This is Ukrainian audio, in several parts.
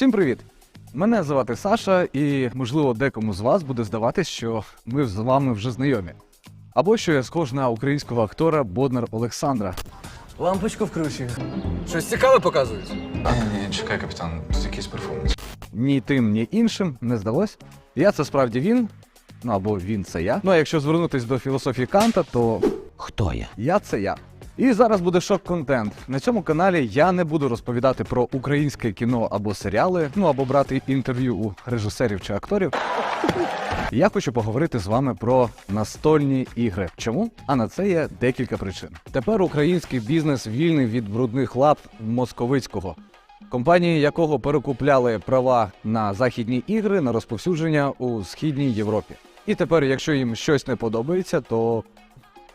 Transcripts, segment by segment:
Всім привіт! Мене звати Саша, і можливо декому з вас буде здаватись, що ми з вами вже знайомі. Або що я схож на українського актора Боднар Олександра. Лампочку вкручую. Щось цікаве показують. Ні, ні, чекай, капітан, тут якийсь перформанс. Ні тим, ні іншим не здалось. Я це справді він, ну або він це я. Ну а якщо звернутись до філософії Канта, то Хто я? Я це я. І зараз буде шок-контент. На цьому каналі я не буду розповідати про українське кіно або серіали, ну або брати інтерв'ю у режисерів чи акторів. Я хочу поговорити з вами про настольні ігри. Чому? А на це є декілька причин. Тепер український бізнес вільний від брудних лап московицького, компанії якого перекупляли права на західні ігри на розповсюдження у східній Європі. І тепер, якщо їм щось не подобається, то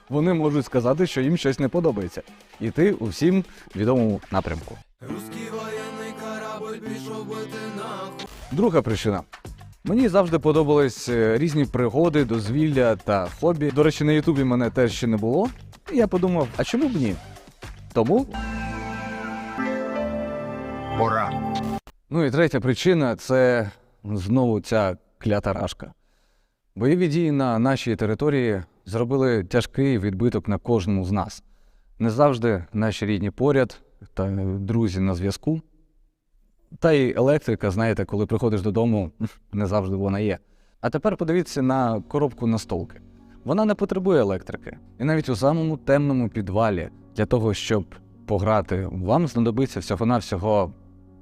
вони можуть сказати, що їм щось не подобається. Іти у всім відомому напрямку. Друга причина. Мені завжди подобались е, різні пригоди, дозвілля та хобі. До речі, на Ютубі мене теж ще не було. І я подумав, а чому б ні? Тому. Пора. Ну і третя причина це знову ця клята рашка. Бойові дії на нашій території зробили тяжкий відбиток на кожному з нас. Не завжди наші рідні поряд та друзі на зв'язку. Та й електрика, знаєте, коли приходиш додому, не завжди вона є. А тепер подивіться на коробку настолки. Вона не потребує електрики. І навіть у самому темному підвалі для того, щоб пограти, вам знадобиться всього-навсього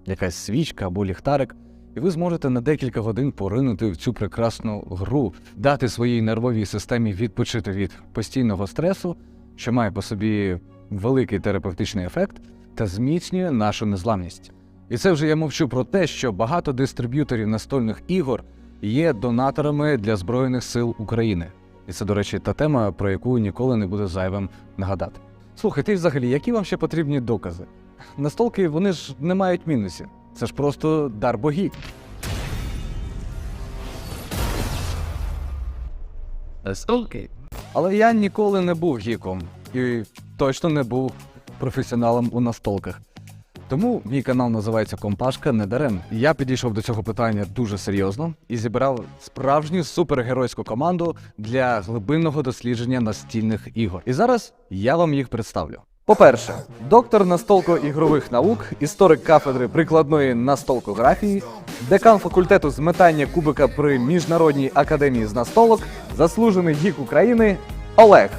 якась свічка або ліхтарик, і ви зможете на декілька годин поринути в цю прекрасну гру, дати своїй нервовій системі відпочити від постійного стресу, що має по собі великий терапевтичний ефект та зміцнює нашу незламність. І це вже я мовчу про те, що багато дистриб'юторів настольних ігор є донаторами для Збройних сил України. І це, до речі, та тема, про яку ніколи не буде зайвим нагадати. Слухайте, взагалі, які вам ще потрібні докази? Настолки вони ж не мають мінусів. Це ж просто дар богів. Настолки? Але я ніколи не був гіком і точно не був професіоналом у настолках. Тому мій канал називається Компашка не дарем. Я підійшов до цього питання дуже серйозно і зібрав справжню супергеройську команду для глибинного дослідження настільних ігор. І зараз я вам їх представлю. По-перше, доктор настолко-ігрових наук, історик кафедри прикладної настолкографії, декан факультету з метання кубика при Міжнародній академії з настолок, заслужений гік України Олег.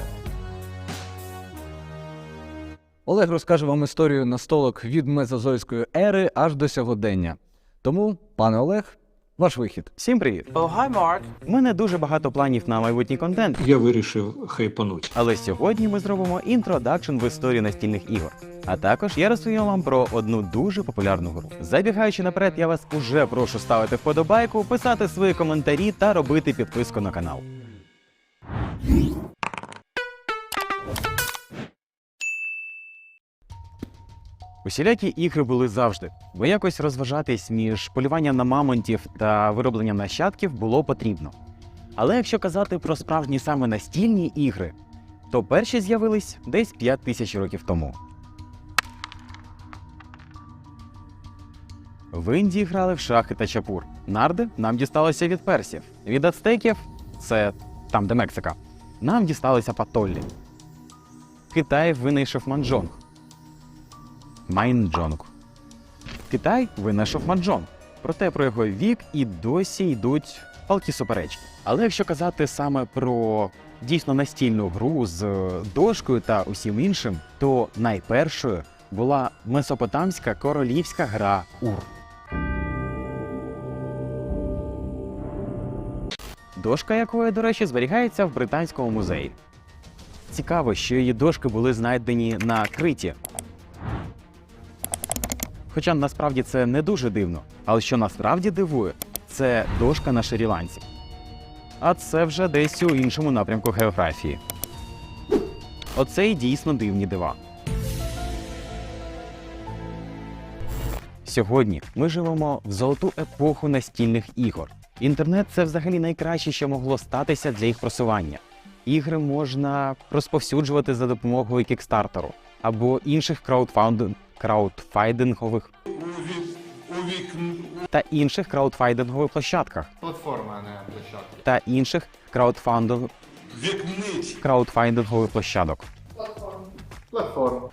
Олег розкаже вам історію настолок від мезозойської ери аж до сьогодення. Тому, пане Олег, ваш вихід. Всім привіт! Oh, hi, Mark. У мене дуже багато планів на майбутній контент, Я вирішив хайпануть. але сьогодні ми зробимо інтродакшн в історію настільних ігор. А також я розповім вам про одну дуже популярну гру. Забігаючи наперед, я вас уже прошу ставити вподобайку, писати свої коментарі та робити підписку на канал. Усілякі ігри були завжди, бо якось розважатись між полюванням на мамонтів та виробленням нащадків було потрібно. Але якщо казати про справжні саме настільні ігри, то перші з'явились десь 5 тисяч років тому. В Індії грали в шахи та чапур. Нарди нам дісталися від персів. Від ацтеків це там, де Мексика. Нам дісталися патоллі. Китай винайшов манджонг. Майнджонг. Китай винайшов манджонг. Проте про його вік і досі йдуть палкі суперечки. Але якщо казати саме про дійсно настільну гру з дошкою та усім іншим, то найпершою була месопотамська королівська гра Ур. Дошка якої, до речі, зберігається в Британському музеї. Цікаво, що її дошки були знайдені на Криті. Хоча насправді це не дуже дивно. Але що насправді дивує, це дошка на Шрі-Ланці. А це вже десь у іншому напрямку географії. Оце і дійсно дивні дива. Сьогодні ми живемо в золоту епоху настільних ігор. Інтернет це взагалі найкраще, що могло статися для їх просування. Ігри можна розповсюджувати за допомогою кікстартеру або інших краудфаунд... краудфайдингових та інших краудфайдингових площадках. Платформа, а не площадки. Та інших краудфандинг... краудфайдингових площадок. Платформ.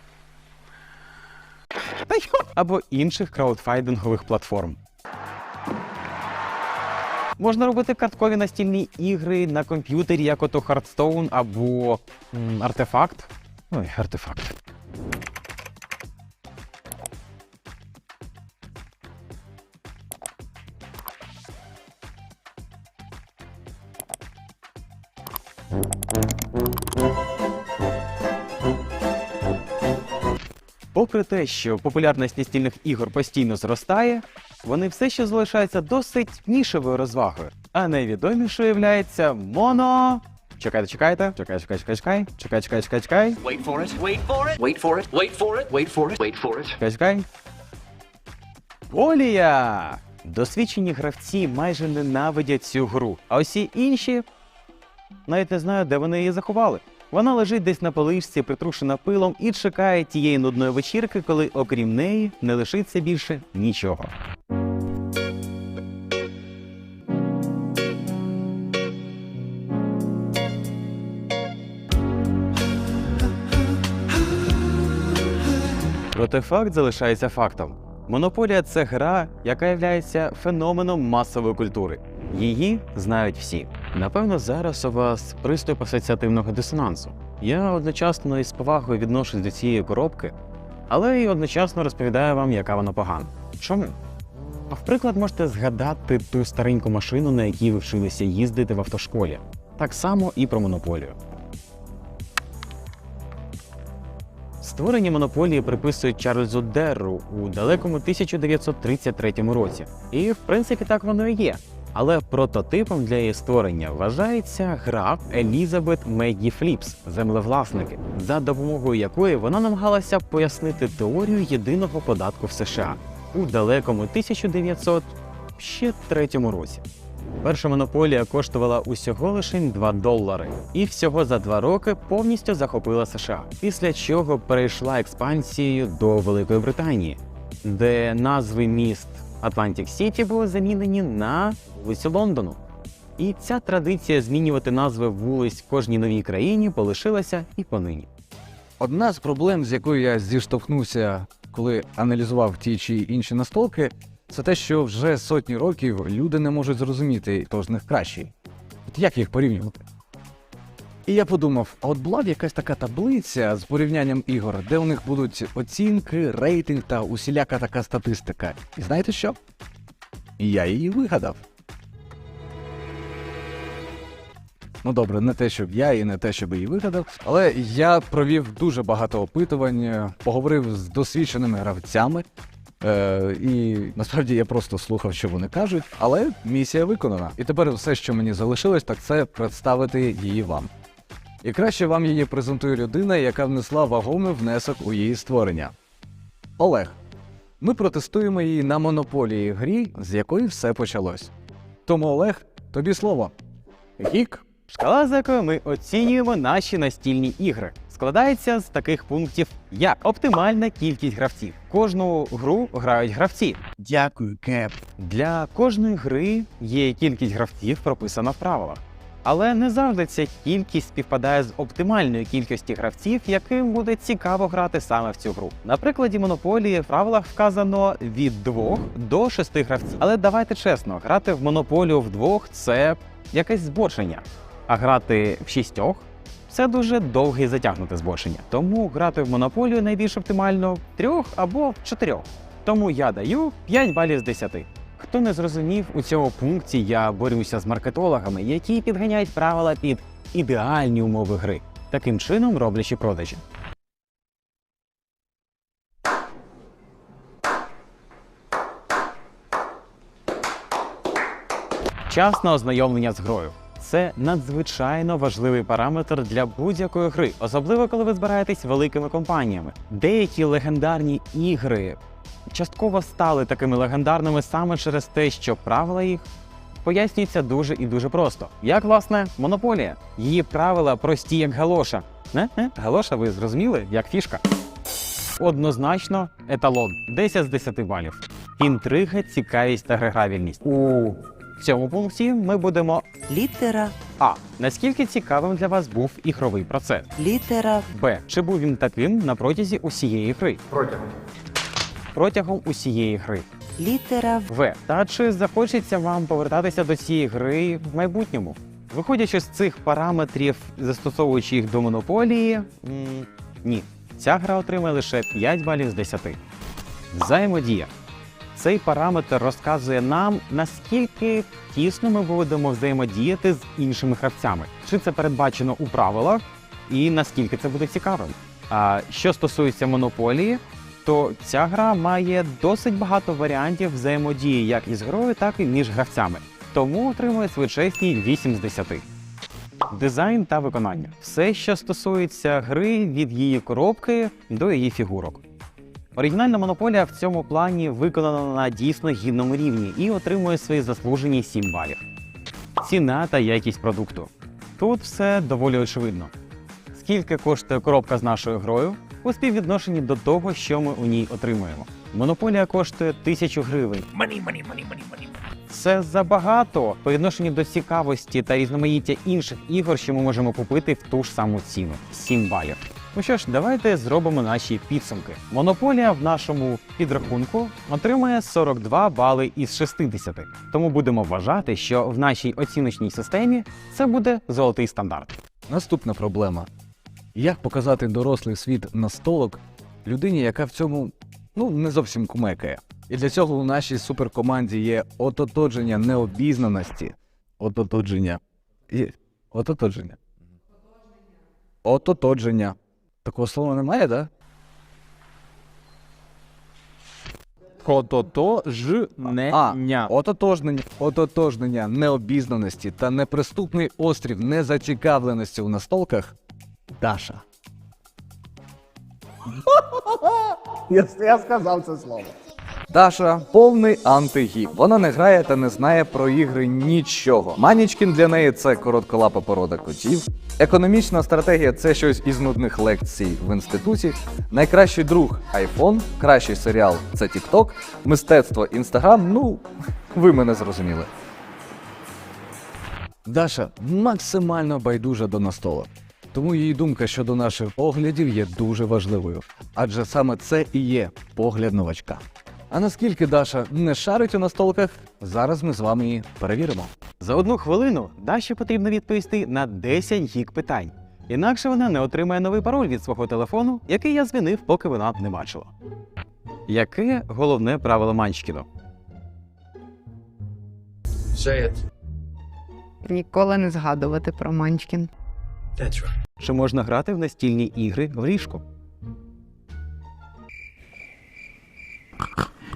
Або інших краудфайдингових платформ. Можна робити карткові настільні ігри на комп'ютері, як ото Hearthstone або м, артефакт. Ой, артефакт. Попри те, що популярність настільних ігор постійно зростає, вони все ще залишаються досить нішевою розвагою. А найвідомішою є моно. Чекайте, чекайте, чекай, чекай, чекай, чекай, чекай, чекай, чекай, чекай, Wait for it. Wait for it. Wait for it. Wait for it. Wait for it. Wait for it. чекай, чекай. Полія! Досвідчені гравці майже ненавидять цю гру, а усі інші навіть не знаю, де вони її заховали. Вона лежить десь на поличці, притрушена пилом, і чекає тієї нудної вечірки, коли окрім неї не лишиться більше нічого. Проте факт залишається фактом. Монополія це гра, яка є феноменом масової культури. Її знають всі. Напевно, зараз у вас приступ асоціативного дисонансу. Я одночасно із повагою відношусь до цієї коробки, але й одночасно розповідаю вам, яка вона погана. Чому? А в приклад можете згадати ту стареньку машину, на якій ви вчилися їздити в автошколі. Так само і про монополію. Створення монополії приписують Чарльзу Дерру у далекому 1933 році. І в принципі так воно і є. Але прототипом для її створення вважається гра Елізабет Мегі Фліпс Землевласники, за допомогою якої вона намагалася пояснити теорію єдиного податку в США у далекому 1903 році. Перша монополія коштувала усього лише 2 долари, і всього за два роки повністю захопила США. Після чого перейшла експансією до Великої Британії, де назви міст Атлантик Сіті були замінені на вулиці Лондону. І ця традиція змінювати назви вулиць в кожній новій країні полишилася і понині. Одна з проблем, з якою я зіштовхнувся, коли аналізував ті чи інші настолки, це те, що вже сотні років люди не можуть зрозуміти, хто з них кращий. От як їх порівнювати? І я подумав, а от була б якась така таблиця з порівнянням ігор, де у них будуть оцінки, рейтинг та усіляка така статистика. І знаєте що? Я її вигадав. Ну добре, не те, щоб я і не те, щоб її вигадав, але я провів дуже багато опитувань, е, поговорив з досвідченими гравцями. Е, і насправді я просто слухав, що вони кажуть, але місія виконана. І тепер все, що мені залишилось, так це представити її вам. І краще вам її презентує людина, яка внесла вагомий внесок у її створення. Олег. Ми протестуємо її на монополії грі, з якої все почалось. Тому, Олег, тобі слово. Гік. Шкала, за якою ми оцінюємо наші настільні ігри, складається з таких пунктів, як оптимальна кількість гравців. Кожну гру грають гравці. Дякую, Кеп. Для кожної гри є кількість гравців, прописана в правилах. Але не завжди ця кількість співпадає з оптимальною кількістю гравців, яким буде цікаво грати саме в цю гру. На прикладі монополії в правилах вказано від 2 до 6 гравців. Але давайте чесно, грати в монополію вдвох це якесь збочення. А грати в шістьох це дуже довге і затягнуте збочення. Тому грати в монополію найбільш оптимально трьох або чотирьох. Тому я даю 5 балів з 10. Хто не зрозумів, у цьому пункті я борюся з маркетологами, які підганяють правила під ідеальні умови гри, таким чином роблячи продажі. Час на ознайомлення з грою. Це надзвичайно важливий параметр для будь-якої гри, особливо коли ви збираєтесь великими компаніями. Деякі легендарні ігри частково стали такими легендарними саме через те, що правила їх пояснюються дуже і дуже просто. Як власне монополія. Її правила прості, як галоша. Не? Не? Галоша, ви зрозуміли, як фішка. Однозначно, еталон 10 з 10 балів. інтрига, цікавість та гравільність. У цьому пункті ми будемо Літера, А. Наскільки цікавим для вас був ігровий процес? літера, Б. Чи був він таким на протязі усієї гри? Протягом. Протягом усієї гри. літера, В. Та чи захочеться вам повертатися до цієї гри в майбутньому? Виходячи з цих параметрів, застосовуючи їх до монополії, м, ні. Ця гра отримає лише 5 балів з 10. Взаємодія. Цей параметр розказує нам, наскільки тісно ми будемо взаємодіяти з іншими гравцями. Чи це передбачено у правилах, і наскільки це буде цікавим. А що стосується монополії, то ця гра має досить багато варіантів взаємодії як із грою, так і між гравцями. Тому отримує своєчасні 8 з 10. Дизайн та виконання. Все, що стосується гри від її коробки до її фігурок. Оригінальна монополія в цьому плані виконана на дійсно гідному рівні і отримує свої заслужені 7 балів. Ціна та якість продукту. Тут все доволі очевидно. Скільки коштує коробка з нашою грою у співвідношенні до того, що ми у ній отримуємо. Монополія коштує 1000 гривень. Це забагато по відношенню до цікавості та різноманіття інших ігор, що ми можемо купити в ту ж саму ціну 7 балів. Ну що ж, давайте зробимо наші підсумки. Монополія в нашому підрахунку отримує 42 бали із 60. Тому будемо вважати, що в нашій оціночній системі це буде золотий стандарт. Наступна проблема: як показати дорослий світ настолок людині, яка в цьому ну не зовсім кумекає. І для цього у нашій суперкоманді є ототодження необізнаності. Ототодження. Є. Ототодження. Ототодження. Такого слова немає, так? Ото ж А, ототожнення, ототожнення необізнаності та неприступний острів незацікавленості у настолках Даша. Я, я сказав це слово. Даша повний антигік. Вона не грає та не знає про ігри нічого. Манічкін для неї це коротколапа порода котів. Економічна стратегія це щось із нудних лекцій в інституті. Найкращий друг iPhone, кращий серіал це TikTok, мистецтво Instagram. Ну, ви мене зрозуміли. Даша максимально байдужа до настолок. Тому її думка щодо наших поглядів є дуже важливою, адже саме це і є погляд новачка. А наскільки Даша не шарить у настолках, зараз ми з вами її перевіримо. За одну хвилину Даші потрібно відповісти на 10 гік питань. Інакше вона не отримає новий пароль від свого телефону, який я змінив, поки вона не бачила. Яке головне правило? Say it. Ніколи не згадувати про Манчкін. That's right. Чи можна грати в настільні ігри в ліжку?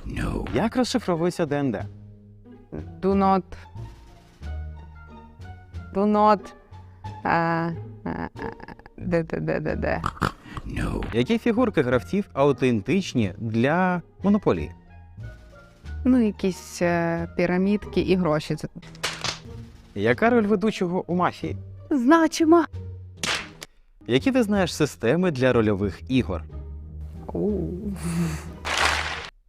No. Як розшифровується ДНД? Do not. Do not. е, е, е, Де, де, де, де, де. No. Які фігурки гравців аутентичні для монополії? Ну, якісь е, пірамідки і гроші. Яка роль ведучого у мафії? Значимо. Які ти знаєш системи для рольових ігор?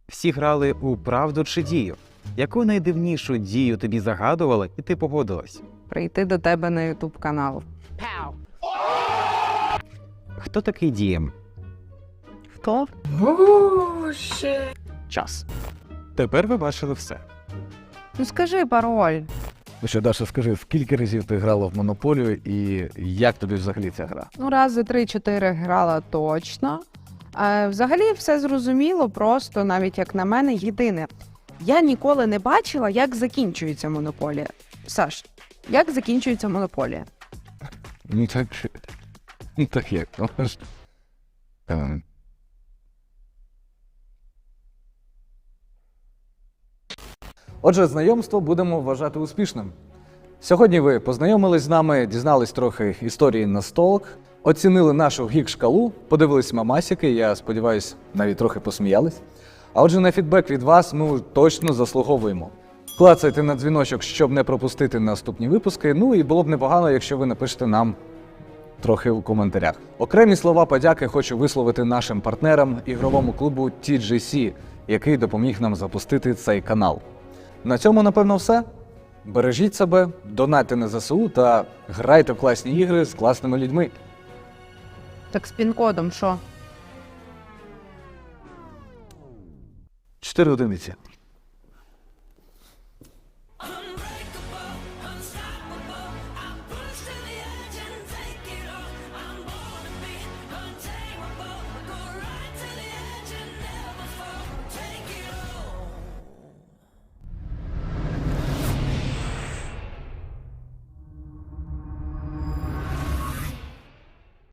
Всі грали у правду чи дію. Яку найдивнішу дію тобі загадували, і ти погодилась? Прийти до тебе на Ютуб канал. Хто такий дієм? Хто? Час. Тепер ви бачили все. Ну скажи пароль. Ну що, Даша, скажи, скільки разів ти грала в монополію і як тобі взагалі ця гра? Ну, рази три-чотири грала точно. Е, взагалі все зрозуміло, просто навіть як на мене, єдине. Я ніколи не бачила, як закінчується монополія. Саш, як закінчується монополія? Ну так. Ну так як? Ну, ж- Ем. Отже, знайомство будемо вважати успішним. Сьогодні ви познайомились з нами, дізнались трохи історії настолок, оцінили нашу гік-шкалу, подивились мамасіки, я сподіваюся, навіть трохи посміялись. А отже, на фідбек від вас ми точно заслуговуємо. Клацайте на дзвіночок, щоб не пропустити наступні випуски. Ну і було б непогано, якщо ви напишете нам трохи у коментарях. Окремі слова подяки хочу висловити нашим партнерам ігровому клубу TGC, який допоміг нам запустити цей канал. На цьому, напевно, все. Бережіть себе, донайте на ЗСУ та грайте в класні ігри з класними людьми. Так з пін-кодом що? Чотири одиниці.